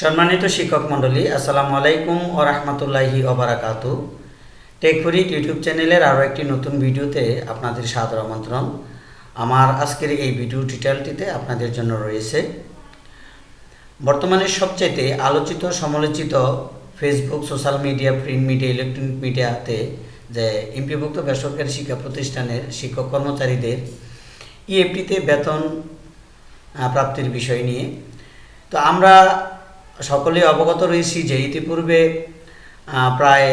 সম্মানিত শিক্ষক মণ্ডলী, আসসালামু আলাইকুম ও রহমতুল্লাহি ওবরাকাতু টেকফরিক ইউটিউব চ্যানেলের আরও একটি নতুন ভিডিওতে আপনাদের সাদর আমন্ত্রণ। আমার আজকের এই ভিডিও টিউটোরিয়ালটিতে আপনাদের জন্য রয়েছে, বর্তমানে সবচাইতে আলোচিত সমালোচিত Facebook, social media, print media, electronic মিডিয়াতে যে এমপিভুক্ত বেসরকারি শিক্ষা প্রতিষ্ঠানের শিক্ষক কর্মচারীদের ইএফটিতে বেতন প্রাপ্তির বিষয় নিয়ে। তো আমরা সকলেই অবগত রয়েছি যে ইতিপূর্বে প্রায়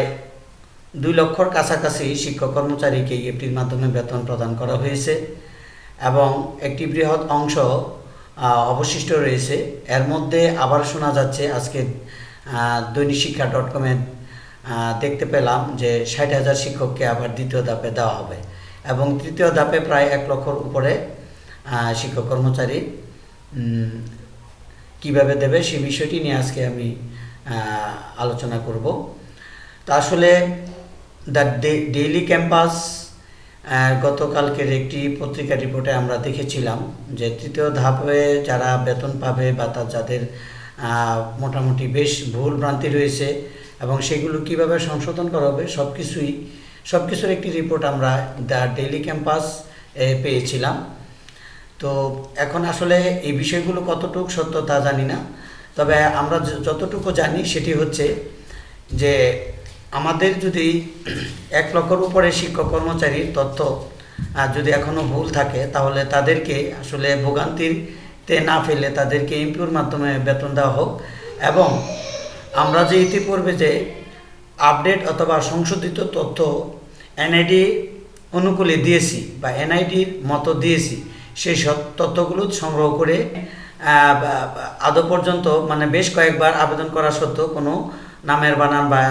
দুই লক্ষর কাছাকাছি শিক্ষক কর্মচারীকে ইএফটির মাধ্যমে বেতন প্রদান করা হয়েছে এবং একটি বৃহৎ অংশ অবশিষ্ট রয়েছে। এর মধ্যে আবার শোনা যাচ্ছে, আজকে দৈনিক শিক্ষা ডট কমে দেখতে পেলাম যে ষাট হাজার শিক্ষককে আবার দ্বিতীয় ধাপে দেওয়া হবে এবং তৃতীয় ধাপে প্রায় এক লক্ষর উপরে শিক্ষক কর্মচারী কীভাবে দেবে সেই বিষয়টি নিয়ে আজকে আমি আলোচনা করব। তা আসলে দ্য ডেইলি ক্যাম্পাস গতকালকের একটি পত্রিকা রিপোর্টে আমরা দেখেছিলাম যে তৃতীয় ধাপে যারা বেতন পাবে বা তার যাদের মোটামুটি বেশ ভুল ভ্রান্তি রয়েছে এবং সেগুলো কীভাবে সংশোধন করা হবে সব কিছুই সব কিছুর একটি রিপোর্ট আমরা দ্য ডেইলি ক্যাম্পাস পেয়েছিলাম। তো এখন আসলে এই বিষয়গুলো কতটুকু সত্য তা জানি না। তবে আমরা যতটুকু জানি সেটি হচ্ছে যে আমাদের যদি এক লক্ষর উপরে শিক্ষক কর্মচারীর তথ্য যদি এখনও ভুল থাকে, তাহলে তাদেরকে আসলে ভোগান্তিতে না ফেলে তাদেরকে ইমপিওর মাধ্যমে বেতন দেওয়া হোক। এবং আমরা যে ইতিপূর্বে যে আপডেট অথবা সংশোধিত তথ্য এনআইডি অনুকূলে দিয়েছি বা এনআইডির মতো দিয়েছি সেই সব তথ্যগুলো সংগ্রহ করে আদৌ পর্যন্ত মানে বেশ কয়েকবার আবেদন করা সত্ত্বেও কোনো নামের বানান বা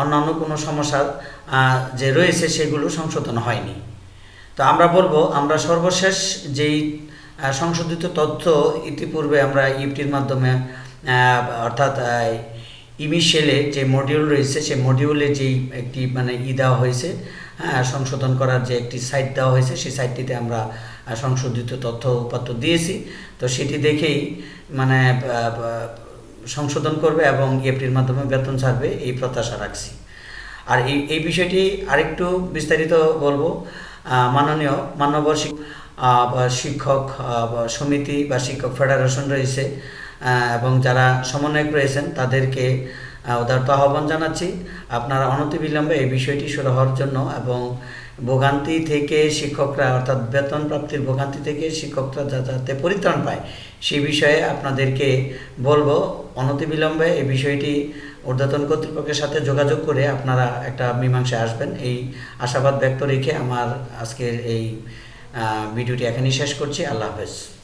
অন্যান্য কোনো সমস্যা যে রয়েছে সেগুলো সংশোধন হয়নি। তো আমরা বলব, আমরা সর্বশেষ যেই সংশোধিত তথ্য ইতিপূর্বে আমরা ইউটির মাধ্যমে অর্থাৎ ইমিশেলে যে মডিউল রয়েছে সেই মডিউলে যেই একটি মানে ই দেওয়া হয়েছে হ্যাঁ সংশোধন করার যে একটি সাইট দেওয়া হয়েছে, সেই সাইটটিতে আমরা সংশোধিত তথ্য উপাত্ত দিয়েছি। তো সেটি দেখেই মানে সংশোধন করবে এবং ইএফটির মাধ্যমে বেতন ছাড়বে, এই প্রত্যাশা রাখছি। আর এই এই বিষয়টি আরেকটু বিস্তারিত বলব। মাননীয় মান্যবর শিক্ষক সমিতি বা শিক্ষক ফেডারেশন রয়েছে এবং যারা সমন্বয়ক রয়েছেন তাদেরকে উদারত আহ্বান জানাচ্ছি। আপনারা অনতিবিলম্বে এই বিষয়টি শুরু হওয়ার জন্য এবং ভোগান্তি থেকে শিক্ষকরা, অর্থাৎ বেতন প্রাপ্তির ভোগান্তি থেকে শিক্ষকরা যাতে পরিত্রাণ পায় সেই বিষয়ে আপনাদেরকে বলব। অনতিবিলম্বে এই বিষয়টি ঊর্ধ্বতন কর্তৃপক্ষের সাথে যোগাযোগ করে আপনারা একটা মীমাংসায় আসবেন। এই আশাবাদ ব্যক্ত রেখে আমার আজকের এই ভিডিওটি এখানেই শেষ করছি। আল্লাহ হাফেজ।